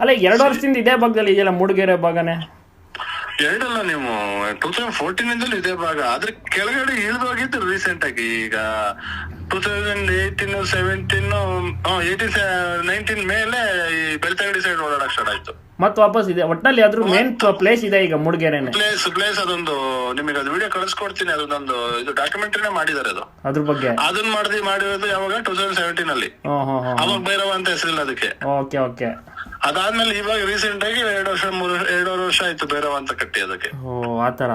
ಅಲ್ಲ, ಎರಡು ವರ್ಷದಿಂದ ಇದೇ ಭಾಗದಲ್ಲಿ ಇದೆಯಲ್ಲ, ಮೂಡಿಗೆರೆ ಭಾಗನೇ? ಎರಡಲ್ಲ ನೀವು. ಟೂ ತೌಸಂಡ್ ಫೋರ್ಟೀನ್ ಇಂದಲೂ ಇದೇ ಭಾಗ. ಆದ್ರೆ ಕೆಳಗಡೆ ಇಳಿದೋಗಿದ್ದು ರೀಸೆಂಟ್ ಆಗಿ. ಈಗ two thousand eighteen seventeen eighteen nineteen ಮೇಲೆ ಈ ಬೆಳ್ತಂಗಡಿ ಸೈಡ್ ಓಡಾಡಕ್ ಸ್ಟಾರ್ಟ್ ಆಯ್ತು. ಮತ್ತೆ ವಾಪಸ್ ಇದೆ. ಒಟ್ಟಲ್ಲಿ ಅದ್ರ ಮೇನ್ ಪ್ಲೇಸ್ ಇದೆ ಈಗ ಮೂಡಿಗೆರೆನೆ. ಪ್ಲೇಸ್ ಪ್ಲೇಸ್ ಅದೊಂದು ನಿಮಗೆ ಅದು ವಿಡಿಯೋ ಕಳಿಸ್ಕೊಡ್ತೀನಿ. ಅದೊಂದು ಇದು ಡಾಕ್ಯುಮೆಂಟ್ರಿನೇ ಮಾಡಿದ್ದಾರೆ ಅದು. ಅದ್ರ ಬಗ್ಗೆ? ಅದನ್ನ ಮಾಡಿದಿ ಮಾಡಿರೋದು ಯಾವಾಗ? ಟೂ ತೌಸಂಡ್ ಸೆವೆಂಟೀನ್ ಅಲ್ಲಿ ಅವಾಗ ಭೈರವ ಅಂತ ಹೆಸರಿಲ್ಲ ಅದಕ್ಕೆ. Okay okay. ಅದಾದ್ಮೇಲೆ ಇವಾಗ ರೀಸೆಂಟ್ ಆಗಿ ಎರಡು ವರ್ಷ ಮೂರು ಎರಡೂವರೆ ವರ್ಷ ಆಯ್ತು ಭೈರವ ಅಂತ ಕಟ್ಟಿ ಅದಕ್ಕೆ. ಓ ಆತರ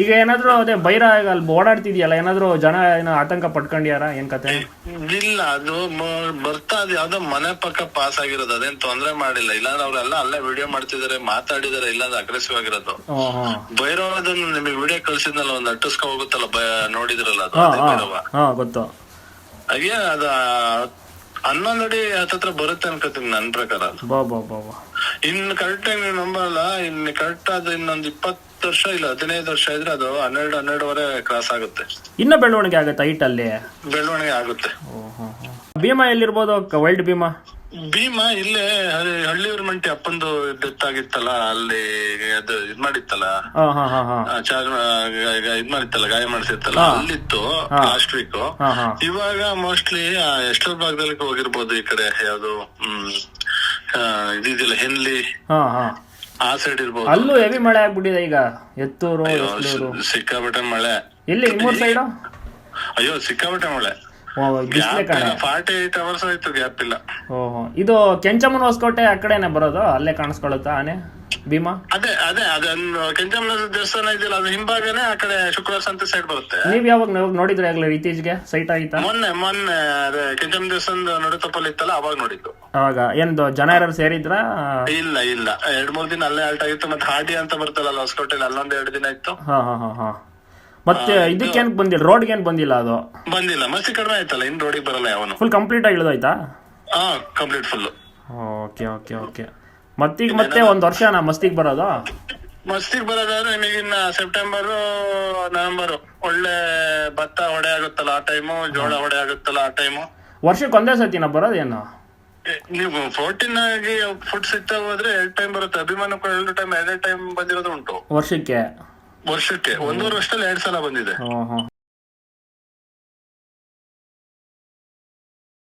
ಈಗ ಏನಾದ್ರು ಅದೇ ಬೈರ ಅಲ್ಲಿ ಓಡಾಡ್ತಿದ್ಯಲ್ಲ ಏನಾದ್ರು ಜನ ಏನೋ ಆತಂಕ ಪಟ್ಕೊಂಡಿಯಾರ ಏನ್ ಕತೆ? ಇಲ್ಲ ಅದು ಬರ್ತಾ ಅದು ಯಾವ್ದೋ ಮನೆ ಪಕ್ಕ ಪಾಸ್ ಆಗಿರೋದು ಅದೇನ್ ತೊಂದ್ರೆ ಮಾಡಿಲ್ಲ. ಇಲ್ಲಾಂದ್ರೆ ಅವ್ರೆಲ್ಲ ಅಲ್ಲೇ ವಿಡಿಯೋ ಮಾಡ್ತಿದಾರೆ ಮಾತಾಡಿದಾರೆ ಇಲ್ಲಾಂದ್ರೆ ಅಗ್ರೆಸಿವ್ ಆಗಿರೋದು. ಹ್ಮ್ ನಿಮಗೆ ವಿಡಿಯೋ ಕಳ್ಸಿದ್ನಲ್ಲ ಒಂದ್ ಅಟ್ಟಿಸ್ಕೊ ಹೋಗುತ್ತಲ್ಲ ನೋಡಿದ್ರಲ್ಲ ಅದು ಗೊತ್ತು. ಹಾಗೆ ಅದ ಹನ್ನೊಂದು ಅಡಿ ಹತ್ತತ್ರ ಬರುತ್ತೆ ಅನ್ಕೋತೀನಿ ನನ್ ಪ್ರಕಾರ ಇನ್ ಕರೆಕ್ಟ್ ಆಗಿ ನೀವು ನಂಬಲ್ಲ. ಇನ್ ಕರೆಕ್ಟ್ ಅದು ಇನ್ನೊಂದ್ ಇಪ್ಪತ್ತು ವರ್ಷ ಇಲ್ಲ ಹದಿನೈದು ವರ್ಷ ಇದ್ರೆ ಅದು ಹನ್ನೆರಡು ಹನ್ನೆರಡುವರೆ ಕ್ರಾಸ್ ಆಗುತ್ತೆ. ಇನ್ನ ಬೆಳವಣಿಗೆ ಆಗುತ್ತೆ ಹೈಟ್ ಅಲ್ಲಿ? ಬೆಳವಣಿಗೆ ಆಗುತ್ತೆ. ಭೀಮಾ ಎಲ್ಲಿರ್ಬೋದು? ವೈಲ್ಡ್ ಭೀಮಾ? ಭೀಮಾ ಇಲ್ಲೇ ಹಳ್ಳಿ- ಹಳ್ಳಿಯೂರ್ ಮಂಟಿ ಅಪ್ಪಂದು ಡೆತ್ ಆಗಿತ್ತಲ್ಲ ಅಲ್ಲಿ ಅದು ಇದ್ ಮಾಡಿತ್ತಲ್ಲ? ಇದ್ ಮಾಡಿತ್ತಲ್ಲ ಗಾಯ ಮಾಡಿಸಿತ್ತಲ್ಲ ಅಲ್ಲಿತ್ತು ಲಾಸ್ಟ್ ವೀಕ್ ಇವಾಗ ಮೋಸ್ಟ್ಲಿ ಎಷ್ಟೋ ಭಾಗದಲ್ಲಿ ಹೋಗಿರ್ಬೋದು ಈ ಕಡೆ ಯಾವ್ದು ಹ್ಮ್ ಇದಿದೆಯಲ್ಲ ಹೆನ್ಲಿ. ಆ ಸೈಡ್ ಇರ್ಬೋದು. ಅಲ್ಲೂ ಹೆವಿ ಮಳೆ ಆಗ್ಬಿಟ್ಟಿದೆ ಈಗ. ಎತ್ತೂರು ಎಸ್ಲೂರು ಸಿಕ್ಕಾಪಟ್ಟೆ ಮಳೆ. ಇಲ್ಲಿ ಮೂರ್ ಸೈಡ್ ಅಯ್ಯೋ ಸಿಕ್ಕಾಪಟ್ಟೆ ಮಳೆ. ಫಾರ್ಟಿ ಏಟ್ ಅವರ್ಸ್ ಆಯ್ತು ಗ್ಯಾಪ್ ಇಲ್ಲ. ಓಹೋ ಇದು ಕೆಂಚಮ್ಮನ ಹೊಸಕೋಟೆ ಆ ಕಡೆನೆ ಬರೋದು? ಅಲ್ಲೇ ಕಾಣಿಸ್ಕೊಳುತ್ತಾ ಆನೆ? ಭೀಮಾ? ಅದೇ ಅದೇ ಅದನ್ನು ಕೆಂಚಮ್ಮನ ದೇವಸ್ಥಾನ ಇದೆಯಲ್ಲ ಅದು ಹಿಂಭಾಗನೇ ಆ ಕಡೆ ಶುಕ್ರವಾರ ಸಂತೆ ಸೈಡ್ ಬರುತ್ತೆ. ನೀವ್ ಯಾವಾಗ ನೋಡಿದ್ರೆ ಆಗ್ಲಿ ಇತ್ತೀಚೆಗೆ ಸೈಟ್ ಆಯ್ತಾ ಮೊನ್ನೆ ಮೊನ್ನೆ ಅದೇ ಕೆಂಚಮ್ಮ ದೇವಸ್ಥಾನದ ನಡುತಪ್ಪಲ್ಲಿ ಇತ್ತಲ್ಲ ಅವಾಗ ನೋಡಿದ್ದು. ಅವಾಗ ಏನು ಜನ ಯಾರು ಸೇರಿದ್ರ? ಇಲ್ಲ ಇಲ್ಲ. ಎರಡ್ ಮೂರ್ ದಿನ ಅಲ್ಲೇ ಆಲ್ಟ್ ಆಗಿತ್ತು ಮತ್ತೆ ಹಾಡಿ ಅಂತ ಬರ್ತಲ್ಲ ಹೊಸಕೋಟೆಲಿ ಅಲ್ಲೊಂದ್ ಎರಡು ದಿನ ಇತ್ತು. ಹಾ ಹಾ ಹಾ ಹಾ. ಮತ್ತೆ ಏನ್ ಬಂದಿಲ್ಲ? ರೋಡ್ಗೆ ಏನ್ ಬಂದಿಲ್ಲ ಅದು? ಬಂದಿಲ್ಲ ಮಸ್ತಿ ಕಡಿಮೆ ಆಯ್ತಲ್ಲ ಇನ್ ರೋಡಿಗೆ ಬರಲ್ಲ ಯಾವನು. ಫುಲ್ ಕಂಪ್ಲೀಟ್ ಆಗಿ ಇಳಿದೋಯ್ತಾ? ಹಾ complete full okay okay okay. ಮತ್ತೀಗ ಮತ್ತೆ ಒಂದ್ ವರ್ಷ ನಾ ಮಸ್ತಿಗೆ ಬರೋದು? ಮಸ್ತಿಗೆ ಬರೋದಾದ್ರೆ ನಿಮಗೆ ಇನ್ನ ಸೆಪ್ಟೆಂಬರ್ ನವೆಂಬರ್ ಒಳ್ಳೆ ಭತ್ತ ಹೊಡೆ ಆಗುತ್ತಲ್ಲ ಆ ಟೈಮು ಜೋಳ ಹೊಡೆ ಆಗುತ್ತಲ್ಲ ಆ ಟೈಮು ವರ್ಷಕ್ಕೆ ಒಂದೇ ಸತಿ ನಾ ಬರೋದೇನು ನೀವು ಫೋರ್ಟೀನ್ ಆಗಿ ಫುಡ್ ಸಿಗ್ತಾ ಹೋದ್ರೆ ಎರಡ್ ಟೈಮ್ ಬರುತ್ತೆ. ಅಭಿಮಾನ ಕೂಡ ಎರಡು ಟೈಮ್ ಎರಡೇ ಟೈಮ್ ಬಂದಿರೋದು ಉಂಟು. ವರ್ಷಕ್ಕೆ? ವರ್ಷಕ್ಕೆ. ಒಂದೂವರೆ ವರ್ಷದಲ್ಲಿ ಎರಡ್ ಸಲ ಬಂದಿದೆ.